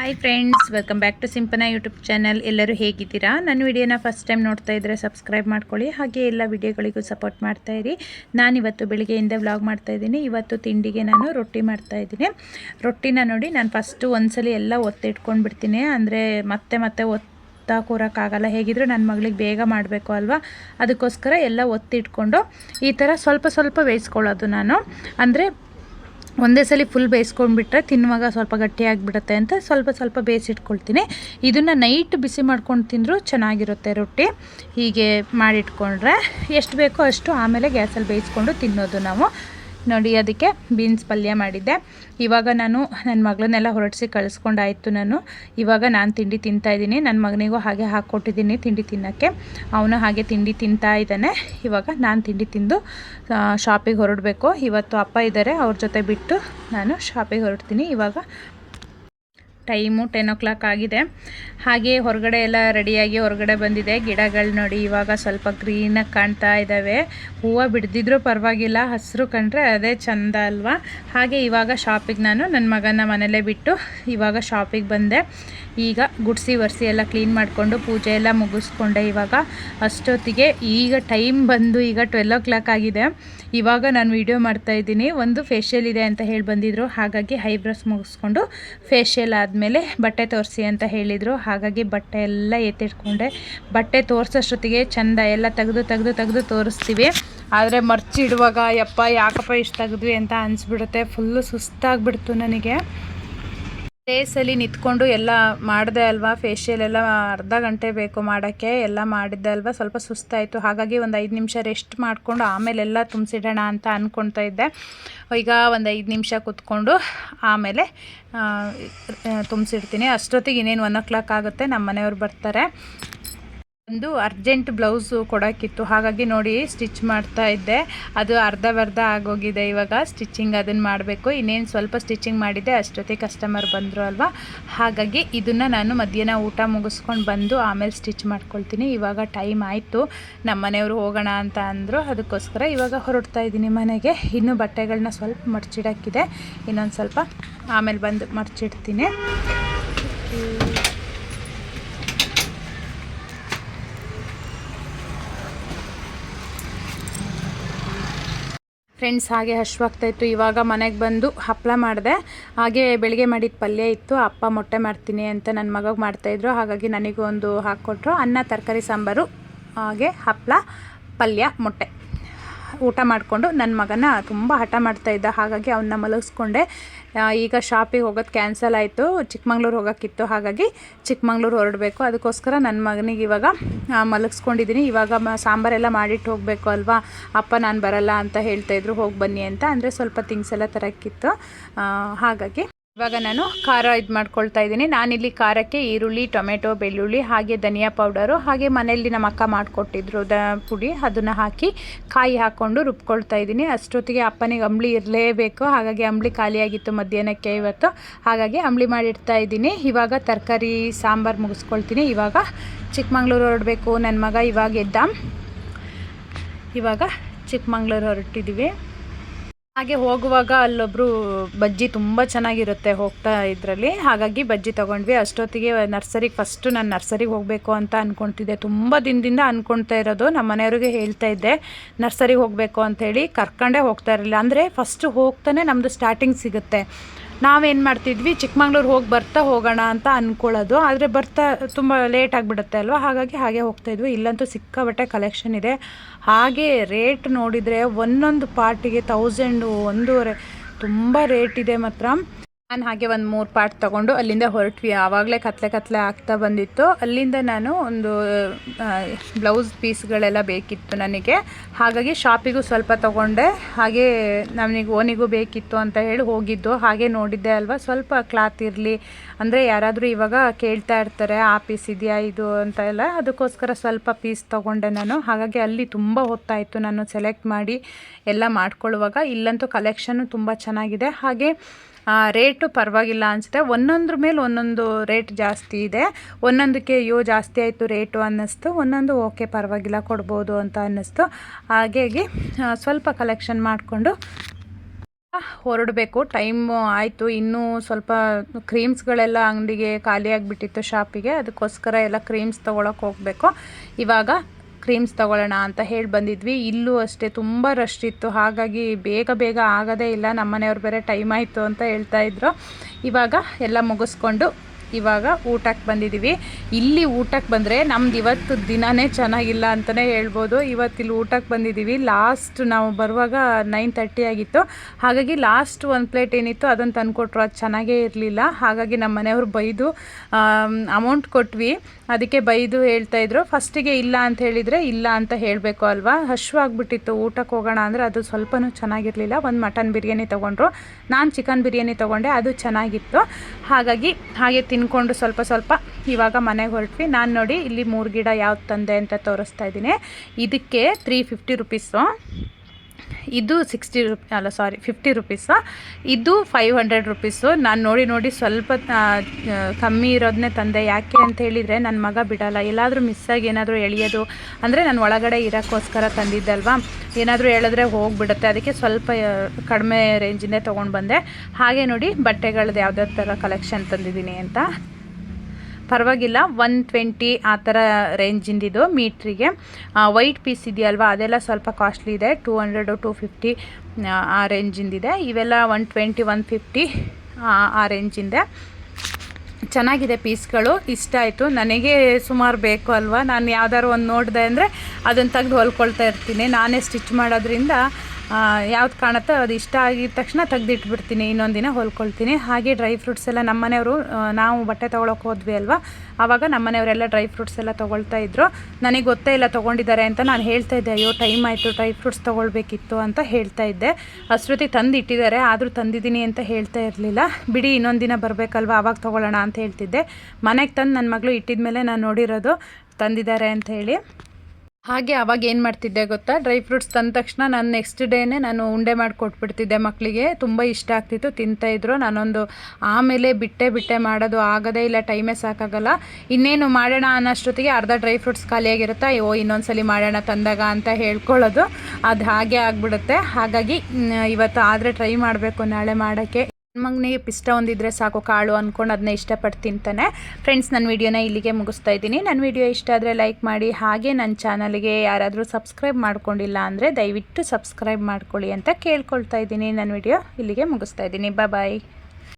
Hi friends welcome back to Simpana YouTube channel ಎಲ್ಲರೂ ಹೇಗಿದ್ದೀರಾ? ನನ್ನ ವಿಡಿಯೋನ ಫಸ್ಟ್ ಟೈಮ್ ನೋಡ್ತಾ ಇದ್ದರೆ ಸಬ್ಸ್ಕ್ರೈಬ್ ಮಾಡ್ಕೊಳ್ಳಿ. ಹಾಗೆ ಎಲ್ಲ ವಿಡಿಯೋಗಳಿಗೂ ಸಪೋರ್ಟ್ ಮಾಡ್ತಾ ಇರಿ. ನಾನಿವತ್ತು ಬೆಳಿಗ್ಗೆಯಿಂದ ವ್ಲಾಗ್ ಮಾಡ್ತಾ ಇದ್ದೀನಿ. ಇವತ್ತು ತಿಂಡಿಗೆ ನಾನು ರೊಟ್ಟಿ ಮಾಡ್ತಾ ಇದ್ದೀನಿ. ರೊಟ್ಟಿನ ನೋಡಿ ನಾನು ಫಸ್ಟು ಒಂದ್ಸಲಿ ಎಲ್ಲ ಒತ್ತಿಟ್ಕೊಂಡು ಬಿಡ್ತೀನಿ ಅಂದರೆ ಮತ್ತೆ ಮತ್ತೆ ಒತ್ತಾ ಕೂರೋಕ್ಕಾಗಲ್ಲ. ಹೇಗಿದ್ರು ನನ್ನ ಮಗಳಿಗೆ ಬೇಗ ಮಾಡಬೇಕು ಅಲ್ವಾ? ಅದಕ್ಕೋಸ್ಕರ ಎಲ್ಲ ಒತ್ತಿಟ್ಕೊಂಡು ಈ ಥರ ಸ್ವಲ್ಪ ಸ್ವಲ್ಪ ಬೇಯಿಸ್ಕೊಳ್ಳೋದು ನಾನು. ಅಂದರೆ ಒಂದೇ ಸಲ ಫುಲ್ ಬೇಯಿಸ್ಕೊಂಡ್ಬಿಟ್ರೆ ತಿನ್ನುವಾಗ ಸ್ವಲ್ಪ ಗಟ್ಟಿಯಾಗಿಬಿಡುತ್ತೆ ಅಂತ ಸ್ವಲ್ಪ ಸ್ವಲ್ಪ ಬೇಯಿಸಿಟ್ಕೊಳ್ತೀನಿ. ಇದನ್ನು ನೈಟ್ ಬಿಸಿ ಮಾಡ್ಕೊಂಡು ತಿಂದರೂ ಚೆನ್ನಾಗಿರುತ್ತೆ ರೊಟ್ಟಿ. ಹೀಗೆ ಮಾಡಿಟ್ಕೊಂಡ್ರೆ ಎಷ್ಟು ಬೇಕೋ ಅಷ್ಟು ಆಮೇಲೆ ಗ್ಯಾಸಲ್ಲಿ ಬೇಯಿಸ್ಕೊಂಡು ತಿನ್ನೋದು ನಾವು. ನೋಡಿ, ಅದಕ್ಕೆ ಬೀನ್ಸ್ ಪಲ್ಯ ಮಾಡಿದ್ದೆ. ಇವಾಗ ನಾನು ನನ್ನ ಮಗಳನ್ನೆಲ್ಲ ಹೊರಡಿಸಿ ಕಳಿಸ್ಕೊಂಡಾಯಿತು ನಾನು. ಇವಾಗ ನಾನು ತಿಂಡಿ ತಿಂತಾ ಇದ್ದೀನಿ. ನನ್ನ ಮಗನಿಗೂ ಹಾಗೆ ಹಾಕ್ಕೊಟ್ಟಿದ್ದೀನಿ ತಿಂಡಿ ತಿನ್ನೋಕ್ಕೆ. ಅವನು ಹಾಗೆ ತಿಂಡಿ ತಿಂತಾ ಇದ್ದಾನೆ. ಇವಾಗ ನಾನು ತಿಂಡಿ ತಿಂದು ಶಾಪಿಗೆ ಹೊರಡಬೇಕು. ಇವತ್ತು ಅಪ್ಪ ಇದ್ದಾರೆ. ಅವ್ರ ಜೊತೆ ಬಿಟ್ಟು ನಾನು ಶಾಪಿಗೆ ಹೊರಡ್ತೀನಿ. ಇವಾಗ ಟೈಮು ಟೆನ್ ಓ ಕ್ಲಾಕ್ ಆಗಿದೆ. ಹಾಗೆ ಹೊರಗಡೆ ಎಲ್ಲ ರೆಡಿಯಾಗಿ ಹೊರಗಡೆ ಬಂದಿದೆ. ಗಿಡಗಳು ನೋಡಿ, ಇವಾಗ ಸ್ವಲ್ಪ ಗ್ರೀನಾಗಿ ಕಾಣ್ತಾ ಇದ್ದಾವೆ ಹೂವು ಬಿಡ್ದಿದ್ರೂ ಪರವಾಗಿಲ್ಲ, ಹಸಿರು ಕಂಡ್ರೆ ಅದೇ ಚಂದ ಅಲ್ವಾ? ಹಾಗೆ ಇವಾಗ ಶಾಪಿಗೆ ನಾನು ನನ್ನ ಮಗನ ಮನೇಲೇ ಬಿಟ್ಟು ಇವಾಗ ಶಾಪಿಗೆ ಬಂದೆ. ಈಗ ಗುಡಿಸಿ ಒರೆಸಿ ಎಲ್ಲ ಕ್ಲೀನ್ ಮಾಡಿಕೊಂಡು ಪೂಜೆ ಎಲ್ಲ ಮುಗಿಸ್ಕೊಂಡೆ ಇವಾಗ. ಅಷ್ಟೊತ್ತಿಗೆ ಈಗ ಟೈಮ್ ಬಂದು ಈಗ ಟ್ವೆಲ್ ಓ ಕ್ಲಾಕ್ ಆಗಿದೆ. ಇವಾಗ ನಾನು ವೀಡಿಯೋ ಮಾಡ್ತಾ ಇದ್ದೀನಿ. ಒಂದು ಫೇಶಿಯಲ್ ಇದೆ ಅಂತ ಹೇಳಿ ಬಂದಿದ್ರು. ಹಾಗಾಗಿ ಐಬ್ರೋಸ್ ಮುಗಿಸ್ಕೊಂಡು ಫೇಶಿಯಲ್ ಆದಮೇಲೆ ಬಟ್ಟೆ ತೋರಿಸಿ ಅಂತ ಹೇಳಿದರು. ಹಾಗಾಗಿ ಬಟ್ಟೆ ಎಲ್ಲ ಎತ್ತಿಟ್ಕೊಂಡೆ. ಬಟ್ಟೆ ತೋರಿಸೋಷ್ಟೊತ್ತಿಗೆ ಚಂದ ಎಲ್ಲ ತೆಗೆದು ತೆಗೆದು ತೆಗೆದು ತೋರಿಸ್ತೀವಿ. ಆದರೆ ಮರ್ಚಿಡುವಾಗ, ಯಪ್ಪ, ಯಾಕಪ್ಪ ಇಷ್ಟು ತೆಗೆದ್ವಿ? ಅಂತ ಅನಿಸ್ಬಿಡುತ್ತೆ. ಫುಲ್ಲು ಸುಸ್ತಾಗ್ಬಿಡ್ತು ನನಗೆ. ಪ್ಲೇಸಲ್ಲಿ ನಿಂತ್ಕೊಂಡು ಎಲ್ಲ ಮಾಡಿದೆ ಅಲ್ವಾ? ಫೇಶಿಯಲ್ ಎಲ್ಲ ಅರ್ಧ ಗಂಟೆ ಬೇಕು ಮಾಡೋಕ್ಕೆ, ಎಲ್ಲ ಮಾಡಿದ್ದೆ ಅಲ್ವಾ? ಸ್ವಲ್ಪ ಸುಸ್ತಾಯಿತು. ಹಾಗಾಗಿ ಒಂದು ಐದು ನಿಮಿಷ ರೆಸ್ಟ್ ಮಾಡಿಕೊಂಡು ಆಮೇಲೆಲ್ಲ ತುಂಬಿಸಿಡೋಣ ಅಂತ ಅಂದ್ಕೊಳ್ತಾ ಇದ್ದೆ. ಈಗ ಒಂದು ಐದು ನಿಮಿಷ ಕೂತ್ಕೊಂಡು ಆಮೇಲೆ ತುಂಬಿಸಿಡ್ತೀನಿ. ಅಷ್ಟೊತ್ತಿಗೆ ಇನ್ನೇನು ಒನ್ ಓ ಕ್ಲಾಕ್ ಆಗುತ್ತೆ. ನಮ್ಮ ಮನೆಯವ್ರು ಬರ್ತಾರೆ. ಒಂದು ಅರ್ಜೆಂಟ್ ಬ್ಲೌಸು ಕೊಡೋಕ್ಕಿತ್ತು ಹಾಗಾಗಿ ನೋಡಿ ಸ್ಟಿಚ್ ಮಾಡ್ತಾ ಇದ್ದೆ. ಅದು ಅರ್ಧವರ್ಧ ಆಗೋಗಿದೆ ಇವಾಗ. ಸ್ಟಿಚಿಂಗ್ ಅದನ್ನು ಮಾಡಬೇಕು. ಇನ್ನೇನು ಸ್ವಲ್ಪ ಸ್ಟಿಚಿಂಗ್ ಮಾಡಿದ್ದೆ, ಅಷ್ಟೊತ್ತಿಗೆ ಕಸ್ಟಮರ್ ಬಂದರು ಅಲ್ವಾ? ಹಾಗಾಗಿ ಇದನ್ನು ನಾನು ಮಧ್ಯಾಹ್ನ ಊಟ ಮುಗಿಸ್ಕೊಂಡು ಬಂದು ಆಮೇಲೆ ಸ್ಟಿಚ್ ಮಾಡ್ಕೊಳ್ತೀನಿ. ಇವಾಗ ಟೈಮ್ ಆಯಿತು. ನಮ್ಮ ಮನೆಯವರು ಹೋಗೋಣ ಅಂತ ಅಂದರು. ಅದಕ್ಕೋಸ್ಕರ ಇವಾಗ ಹೊರಡ್ತಾ ಇದ್ದೀನಿ ಮನೆಗೆ. ಇನ್ನೂ ಬಟ್ಟೆಗಳನ್ನ ಸ್ವಲ್ಪ ಮಡ್ಚಿಡೋಕ್ಕಿದೆ. ಇನ್ನೊಂದು ಸ್ವಲ್ಪ ಆಮೇಲೆ ಬಂದು ಮಡ್ಚಿಡ್ತೀನಿ. ಫ್ರೆಂಡ್ಸ್ ಹಾಗೆ ಹಶ್ವಾಗ್ತಾಯಿತ್ತು ಇವಾಗ ಮನೆಗೆ ಬಂದು ಹಪ್ಪಳ ಮಾಡಿದೆ. ಹಾಗೆ ಬೆಳಿಗ್ಗೆ ಮಾಡಿದ ಪಲ್ಯ ಇತ್ತು. ಅಪ್ಪ ಮೊಟ್ಟೆ ಮಾಡ್ತೀನಿ ಅಂತ ನನ್ನ ಮಗಗೆ ಮಾಡ್ತಾಯಿದ್ರು ಹಾಗಾಗಿ ನನಗೂ ಒಂದು ಹಾಕ್ಕೊಟ್ರು ಅನ್ನ, ತರಕಾರಿ, ಸಾಂಬಾರು, ಹಾಗೆ ಹಪ್ಪಳ ಪಲ್ಯ, ಮೊಟ್ಟೆ. ಊಟ ಮಾಡಿಕೊಂಡು ನನ್ನ ಮಗನ ತುಂಬ ಹಠ ಮಾಡ್ತಾಯಿದ್ದ ಹಾಗಾಗಿ ಅವನ್ನ ಮಲಗಿಸ್ಕೊಂಡೆ. ಈಗ ಶಾಪಿಗೆ ಹೋಗೋದು ಕ್ಯಾನ್ಸಲ್ ಆಯಿತು. ಚಿಕ್ಕಮಂಗ್ಳೂರು ಹೋಗೋಕ್ಕಿತ್ತು. ಹಾಗಾಗಿ ಚಿಕ್ಕಮಂಗ್ಳೂರು ಹೊರಡಬೇಕು. ಅದಕ್ಕೋಸ್ಕರ ನನ್ನ ಮಗನಿಗೆ ಇವಾಗ ಮಲಗಿಸ್ಕೊಂಡಿದ್ದೀನಿ ಇವಾಗ ಸಾಂಬಾರೆಲ್ಲ ಮಾಡಿಟ್ಟು ಹೋಗಬೇಕು ಅಲ್ವಾ? ಅಪ್ಪ, ನಾನು ಬರಲ್ಲ ಅಂತ ಹೇಳ್ತಾಯಿದ್ರು ಹೋಗಿ ಬನ್ನಿ ಅಂತ. ಅಂದರೆ ಸ್ವಲ್ಪ ಥಿಂಗ್ಸ್ ಎಲ್ಲ ತರೋಕ್ಕಿತ್ತು. ಹಾಗಾಗಿ ಇವಾಗ ನಾನು ಖಾರ ಇದು ಮಾಡ್ಕೊಳ್ತಾ ಇದ್ದೀನಿ. ನಾನಿಲ್ಲಿ ಖಾರಕ್ಕೆ ಈರುಳ್ಳಿ, ಟೊಮೆಟೊ, ಬೆಳ್ಳುಳ್ಳಿ, ಹಾಗೆ ಧನಿಯಾ ಪೌಡರು, ಹಾಗೆ ಮನೆಯಲ್ಲಿ ನಮ್ಮ ಅಕ್ಕ ಮಾಡಿಕೊಟ್ಟಿದ್ರು ದ ಪುಡಿ. ಅದನ್ನು ಹಾಕಿ ಕಾಯಿ ಹಾಕ್ಕೊಂಡು ರುಬ್ಕೊಳ್ತಾ ಇದ್ದೀನಿ. ಅಷ್ಟೊತ್ತಿಗೆ ಅಪ್ಪನಿಗೆ ಅಂಬಳಿ ಇರಲೇಬೇಕು. ಹಾಗಾಗಿ ಅಂಬ್ಳಿ ಖಾಲಿಯಾಗಿತ್ತು ಮಧ್ಯಾಹ್ನಕ್ಕೆ ಇವತ್ತು. ಹಾಗಾಗಿ ಅಂಬಳಿ ಮಾಡಿಡ್ತಾ ಇದ್ದೀನಿ. ಇವಾಗ ತರಕಾರಿ, ಸಾಂಬಾರು ಮುಗಿಸ್ಕೊಳ್ತೀನಿ. ಇವಾಗ ಚಿಕ್ಕಮಂಗ್ಳೂರು ಹೊರಡಬೇಕು. ನನ್ನ ಮಗ ಇವಾಗ ಎದ್ದ. ಇವಾಗ ಚಿಕ್ಕಮಂಗ್ಳೂರು ಹೊರಟಿದ್ದೀವಿ ಹಾಗೆ ಹೋಗುವಾಗ ಅಲ್ಲೊಬ್ರು ಬಜ್ಜಿ ತುಂಬ ಚೆನ್ನಾಗಿರುತ್ತೆ ಹೋಗ್ತಾ ಇದರಲ್ಲಿ. ಹಾಗಾಗಿ ಬಜ್ಜಿ ತಗೊಂಡ್ವಿ. ಅಷ್ಟೊತ್ತಿಗೆ ನರ್ಸರಿಗೆ ಫಸ್ಟು ನಾನು ನರ್ಸರಿಗೆ ಹೋಗಬೇಕು ಅಂತ ಅಂದ್ಕೊಳ್ತಿದ್ದೆ ತುಂಬ ದಿನದಿಂದ ಅಂದ್ಕೊಳ್ತಾ ಇರೋದು. ನಮ್ಮ ಮನೆಯವ್ರಿಗೆ ಹೇಳ್ತಾ ಇದ್ದೆ, ನರ್ಸರಿಗೆ ಹೋಗಬೇಕು ಹೇಳಿ. ಕರ್ಕೊಂಡೇ ಹೋಗ್ತಾ ಇರಲಿಲ್ಲ. ಅಂದರೆ ಫಸ್ಟು ಹೋಗ್ತಾನೆ ನಮ್ಮದು ಸ್ಟಾರ್ಟಿಂಗ್ ಸಿಗುತ್ತೆ. ನಾವೇನು ಮಾಡ್ತಿದ್ವಿ ಚಿಕ್ಕಮಂಗ್ಳೂರು ಹೋಗಿ ಬರ್ತಾ ಹೋಗೋಣ ಅಂತ ಅಂದ್ಕೊಳ್ಳೋದು ಆದರೆ ಬರ್ತಾ ತುಂಬ ಲೇಟ್ ಆಗಿಬಿಡುತ್ತೆ ಅಲ್ವಾ? ಹಾಗಾಗಿ ಹಾಗೆ ಹೋಗ್ತಾಯಿದ್ವಿ ಇಲ್ಲಂತೂ ಸಿಕ್ಕಾಬಟ್ಟೆ ಕಲೆಕ್ಷನ್ ಇದೆ. ಹಾಗೆ ರೇಟ್ ನೋಡಿದರೆ ಒಂದೊಂದು ಪಾರ್ಟಿಗೆ ತೌಸಂಡು ಒಂದೂವರೆ ತುಂಬ ರೇಟ್ ಇದೆ ಮಾತ್ರ. ನಾನು ಹಾಗೆ ಒಂದು ಮೂರು ಪಾರ್ಟ್ ತೊಗೊಂಡು ಅಲ್ಲಿಂದ ಹೊರಟ್ವಿ. ಆವಾಗಲೇ ಕತ್ಲೆ ಕತ್ಲೆ ಆಗ್ತಾ ಬಂದಿತ್ತು. ಅಲ್ಲಿಂದ ನಾನು ಒಂದು ಬ್ಲೌಸ್ ಪೀಸ್ಗಳೆಲ್ಲ ಬೇಕಿತ್ತು ನನಗೆ. ಹಾಗಾಗಿ ಶಾಪಿಗೂ ಸ್ವಲ್ಪ ತೊಗೊಂಡೆ. ಹಾಗೆ ನನಗೆ ಓನಿಗೂ ಬೇಕಿತ್ತು ಅಂತ ಹೇಳಿ ಹೋಗಿದ್ದು. ಹಾಗೆ ನೋಡಿದ್ದೆ ಅಲ್ವಾ, ಸ್ವಲ್ಪ ಕ್ಲಾತ್ ಇರಲಿ. ಅಂದರೆ ಯಾರಾದರೂ ಇವಾಗ ಕೇಳ್ತಾ ಇರ್ತಾರೆ, ಆ ಪೀಸ್ ಇದೆಯಾ ಇದು ಅಂತ ಎಲ್ಲ. ಅದಕ್ಕೋಸ್ಕರ ಸ್ವಲ್ಪ ಪೀಸ್ ತೊಗೊಂಡೆ ನಾನು. ಹಾಗಾಗಿ ಅಲ್ಲಿ ತುಂಬ ಹೊತ್ತಾಯಿತು ನಾನು ಸೆಲೆಕ್ಟ್ ಮಾಡಿ ಎಲ್ಲ ಮಾಡ್ಕೊಳ್ಳುವಾಗ. ಇಲ್ಲಂತೂ ಕಲೆಕ್ಷನ್ನು ತುಂಬ ಚೆನ್ನಾಗಿದೆ. ಹಾಗೆ ರೇಟು ಪರವಾಗಿಲ್ಲ ಅನಿಸುತ್ತೆ. ಒಂದೊಂದ್ರ ಮೇಲೆ ಒಂದೊಂದು ರೇಟ್ ಜಾಸ್ತಿ ಇದೆ. ಒಂದೊಂದಕ್ಕೆ ಅಯ್ಯೋ, ಜಾಸ್ತಿ ಆಯಿತು ರೇಟು ಅನ್ನಿಸ್ತು. ಒಂದೊಂದು ಓಕೆ, ಪರವಾಗಿಲ್ಲ, ಕೊಡ್ಬೋದು ಅಂತ ಅನ್ನಿಸ್ತು. ಹಾಗಾಗಿ ಸ್ವಲ್ಪ ಕಲೆಕ್ಷನ್ ಮಾಡಿಕೊಂಡು ಹೊರಡಬೇಕು. ಟೈಮು ಆಯಿತು. ಇನ್ನೂ ಸ್ವಲ್ಪ ಕ್ರೀಮ್ಸ್ಗಳೆಲ್ಲ ಅಂಗಡಿಗೆ ಖಾಲಿಯಾಗಿಬಿಟ್ಟಿತ್ತು ಶಾಪಿಗೆ ಅದಕ್ಕೋಸ್ಕರ ಎಲ್ಲ ಕ್ರೀಮ್ಸ್ ತೊಗೊಳಕ್ಕೆ ಹೋಗಬೇಕು. ಇವಾಗ ಕ್ರೀಮ್ಸ್ ತಗೊಳ್ಳೋಣ ಅಂತ ಹೇಳಿ ಬಂದಿದ್ವಿ. ಇಲ್ಲೂ ಅಷ್ಟೇ ತುಂಬ ರಶ್ ಇತ್ತು. ಹಾಗಾಗಿ ಬೇಗ ಬೇಗ ಆಗೋದೇ ಇಲ್ಲ. ನಮ್ಮನೆಯವ್ರು ಬೇರೆ ಟೈಮ್ ಆಯಿತು ಅಂತ ಹೇಳ್ತಾ ಇದ್ರು. ಇವಾಗ ಎಲ್ಲ ಮುಗಿಸ್ಕೊಂಡು ಇವಾಗ ಊಟಕ್ಕೆ ಬಂದಿದ್ದೀವಿ ಇಲ್ಲಿ ಊಟಕ್ಕೆ ಬಂದರೆ ನಮ್ದು ಇವತ್ತು ದಿನವೇ ಚೆನ್ನಾಗಿಲ್ಲ ಅಂತಲೇ ಹೇಳ್ಬೋದು. ಇವತ್ತಿಲ್ಲಿ ಊಟಕ್ಕೆ ಬಂದಿದ್ದೀವಿ ಲಾಸ್ಟ್ ನಾವು ಬರುವಾಗ ನೈನ್ ತರ್ಟಿ ಆಗಿತ್ತು. ಹಾಗಾಗಿ ಲಾಸ್ಟ್ ಒಂದು ಪ್ಲೇಟ್ ಏನಿತ್ತು ಅದನ್ನು ತಂದುಕೊಟ್ರು. ಅದು ಚೆನ್ನಾಗೇ ಇರಲಿಲ್ಲ. ಹಾಗಾಗಿ ನಮ್ಮ ಮನೆಯವರು ಬೈದು ಅಮೌಂಟ್ ಕೊಟ್ವಿ. ಅದಕ್ಕೆ ಬೈದು ಹೇಳ್ತಾ ಇದ್ರು, ಫಸ್ಟಿಗೆ ಇಲ್ಲ ಅಂತ ಹೇಳಿದರೆ ಇಲ್ಲ ಅಂತ ಹೇಳಬೇಕು ಅಲ್ವಾ? ಹಶ್ವಾಗ್ಬಿಟ್ಟಿತ್ತು, ಊಟಕ್ಕೆ ಹೋಗೋಣ ಅಂದರೆ ಅದು ಸ್ವಲ್ಪನೂ ಚೆನ್ನಾಗಿರಲಿಲ್ಲ. ಒಂದು ಮಟನ್ ಬಿರಿಯಾನಿ ತೊಗೊಂಡ್ರು. ನಾನು ಚಿಕನ್ ಬಿರಿಯಾನಿ ತೊಗೊಂಡೆ, ಅದು ಚೆನ್ನಾಗಿತ್ತು. ಹಾಗಾಗಿ ಹಾಗೆ ತಿನ್ಕೊಂಡು ಸ್ವಲ್ಪ ಸ್ವಲ್ಪ ಇವಾಗ ಮನೆಗೆ ಹೊರಟ್ವಿ. ನಾನು ನೋಡಿ ಇಲ್ಲಿ ಮೂರು ಗಿಡ ಯಾವ್ದು ತಂದೆ ಅಂತ ತೋರಿಸ್ತಾ ಇದ್ದೀನಿ. ಇದಕ್ಕೆ ತ್ರೀ ಫಿಫ್ಟಿ ರುಪೀಸು ಇದು ಸಿಕ್ಸ್ಟಿ ರುಪ್ ಅಲ್ಲ ಸಾರಿ ಫಿಫ್ಟಿ ರುಪೀಸು ಇದು ಫೈವ್ ಹಂಡ್ರೆಡ್ ರುಪೀಸು ನಾನು ನೋಡಿ ನೋಡಿ ಸ್ವಲ್ಪ ಕಮ್ಮಿ ಇರೋದನ್ನೇ ತಂದೆ. ಯಾಕೆ ಅಂತ ಹೇಳಿದರೆ ನನ್ನ ಮಗ ಬಿಡಲ್ಲ. ಎಲ್ಲಾದರೂ ಮಿಸ್ಸಾಗಿ ಏನಾದರೂ ಎಳೆಯೋದು ಅಂದರೆ ನಾನು ಒಳಗಡೆ ಇರೋಕ್ಕೋಸ್ಕರ ತಂದಿದ್ದಲ್ವಾ? ಏನಾದರೂ ಹೇಳಿದ್ರೆ ಹೋಗಿಬಿಡುತ್ತೆ. ಅದಕ್ಕೆ ಸ್ವಲ್ಪ ಕಡಿಮೆ ರೇಂಜಿಂದೇ ತೊಗೊಂಡು ಬಂದೆ. ಹಾಗೆ ನೋಡಿ ಬಟ್ಟೆಗಳದ್ದು ಯಾವ್ದಾವ್ದು ಥರ ಕಲೆಕ್ಷನ್ ತಂದಿದ್ದೀನಿ ಅಂತ. ಪರವಾಗಿಲ್ಲ ಒನ್ ಟ್ವೆಂಟಿ ಆ ಥರ ರೇಂಜಿಂದಿದು ಮೀಟ್ರಿಗೆ. ವೈಟ್ ಪೀಸ್ ಇದೆಯಲ್ವಾ, ಅದೆಲ್ಲ ಸ್ವಲ್ಪ ಕಾಸ್ಟ್ಲಿ ಇದೆ ಟೂ ಹಂಡ್ರೆಡು ಟೂ ಫಿಫ್ಟಿ ಆ ರೇಂಜಿಂದಿದೆ. ಇವೆಲ್ಲ ಒನ್ ಟ್ವೆಂಟಿ ಒನ್ ಫಿಫ್ಟಿ ಆ ರೇಂಜಿಂದೆ. ಚೆನ್ನಾಗಿದೆ ಪೀಸ್ಗಳು, ಇಷ್ಟ ಆಯಿತು. ನನಗೆ ಸುಮಾರು ಬೇಕು ಅಲ್ವಾ? ನಾನು ಯಾವ್ದಾದ್ರು ಒಂದು ನೋಡಿದೆ ಅಂದರೆ ಅದನ್ನು ತೆಗೆದು ಹೊಲ್ಕೊಳ್ತಾ ಇರ್ತೀನಿ. ನಾನೇ ಸ್ಟಿಚ್ ಮಾಡೋದ್ರಿಂದ ಯಾವ್ದು ಕಾಣುತ್ತೋ ಅದು ಇಷ್ಟ ಆಗಿದ ತಕ್ಷಣ ತೆಗೆದಿಟ್ಬಿಡ್ತೀನಿ, ಇನ್ನೊಂದು ದಿನ ಹೊಲ್ಕೊಳ್ತೀನಿ. ಹಾಗೆ ಡ್ರೈ ಫ್ರೂಟ್ಸ್ ಎಲ್ಲ ನಮ್ಮನೆಯವರು ನಾವು ಬಟ್ಟೆ ತೊಗೊಳಕ್ಕೆ ಹೋದ್ವಿ ಅಲ್ವಾ? ಆವಾಗ ನಮ್ಮ ಮನೆಯವರೆಲ್ಲ ಡ್ರೈ ಫ್ರೂಟ್ಸ್ ಎಲ್ಲ ತೊಗೊಳ್ತಾ ಇದ್ರು. ನನಗೆ ಗೊತ್ತೇ ಇಲ್ಲ ತೊಗೊಂಡಿದ್ದಾರೆ ಅಂತ ನಾನು ಹೇಳ್ತಾ ಇದ್ದೆ, ಅಯ್ಯೋ, ಟೈಮ್ ಆಯಿತು, ಡ್ರೈ ಫ್ರೂಟ್ಸ್ ತೊಗೊಳ್ಬೇಕಿತ್ತು ಅಂತ ಹೇಳ್ತಾ ಇದ್ದೆ. ಅಷ್ಟೊತ್ತಿ ತಂದು ಇಟ್ಟಿದ್ದಾರೆ ಆದರೂ ತಂದಿದ್ದೀನಿ ಅಂತ ಹೇಳ್ತಾ ಇರಲಿಲ್ಲ. ಬಿಡಿ, ಇನ್ನೊಂದು ದಿನ ಬರಬೇಕಲ್ವಾ ಆವಾಗ ತೊಗೊಳ್ಳೋಣ ಅಂತ ಹೇಳ್ತಿದ್ದೆ. ಮನೆಗೆ ತಂದು ನನ್ನ ಮಗಳು ಇಟ್ಟಿದ ಮೇಲೆ ನಾನು ನೋಡಿರೋದು ತಂದಿದ್ದಾರೆ ಅಂತ ಹೇಳಿ. ಹಾಗೆ ಅವಾಗ ಏನು ಮಾಡ್ತಿದ್ದೆ ಗೊತ್ತಾ? ಡ್ರೈ ಫ್ರೂಟ್ಸ್ ತಂದ ತಕ್ಷಣ ನಾನು ನೆಕ್ಸ್ಟ್ ಡೇನೇ ನಾನು ಉಂಡೆ ಮಾಡಿ ಕೊಟ್ಬಿಡ್ತಿದ್ದೆ ಮಕ್ಕಳಿಗೆ ತುಂಬ ಇಷ್ಟ ಆಗ್ತಿತ್ತು ತಿಂತಾಯಿದ್ರು ನಾನೊಂದು ಆಮೇಲೆ ಬಿಟ್ಟೆ ಬಿಟ್ಟೆ ಮಾಡೋದು ಆಗೋದೇ ಇಲ್ಲ, ಟೈಮೇ ಸಾಕಾಗಲ್ಲ. ಇನ್ನೇನು ಮಾಡೋಣ ಅನ್ನೋಷ್ಟೊತ್ತಿಗೆ ಅರ್ಧ ಡ್ರೈ ಫ್ರೂಟ್ಸ್ ಖಾಲಿಯಾಗಿರುತ್ತೆ? ಓ ಇನ್ನೊಂದ್ಸಲಿ ಮಾಡೋಣ ತಂದಾಗ ಅಂತ ಹೇಳ್ಕೊಳ್ಳೋದು. ಅದು ಹಾಗೆ ಆಗಿಬಿಡುತ್ತೆ. ಹಾಗಾಗಿ ಇವತ್ತು ಆದರೆ ಟ್ರೈ ಮಾಡಬೇಕು ನಾಳೆ ಮಾಡೋಕ್ಕೆ. ಮಗನಿಗೆ ಪಿಷ್ಟ ಒಂದಿದ್ರೆ ಸಾಕು ಕಾಳು ಅಂದ್ಕೊಂಡು ಅದನ್ನ ಇಷ್ಟಪಟ್ಟು ತಿಂತಾನೆ ಫ್ರೆಂಡ್ಸ್ ನನ್ನ ವೀಡಿಯೋನ ಇಲ್ಲಿಗೆ ಮುಗಿಸ್ತಾ ಇದ್ದೀನಿ. ನನ್ನ ವಿಡಿಯೋ ಇಷ್ಟ ಆದರೆ ಲೈಕ್ ಮಾಡಿ, ಹಾಗೆ ನನ್ನ ಚಾನಲ್ಗೆ ಯಾರಾದರೂ ಸಬ್ಸ್ಕ್ರೈಬ್ ಮಾಡ್ಕೊಂಡಿಲ್ಲ ಅಂದರೆ ದಯವಿಟ್ಟು ಸಬ್ಸ್ಕ್ರೈಬ್ ಮಾಡ್ಕೊಳ್ಳಿ ಅಂತ ಕೇಳ್ಕೊಳ್ತಾ ಇದ್ದೀನಿ. ನನ್ನ ವಿಡಿಯೋ ಇಲ್ಲಿಗೆ ಮುಗಿಸ್ತಾ ಇದ್ದೀನಿ. ಬಾಯ್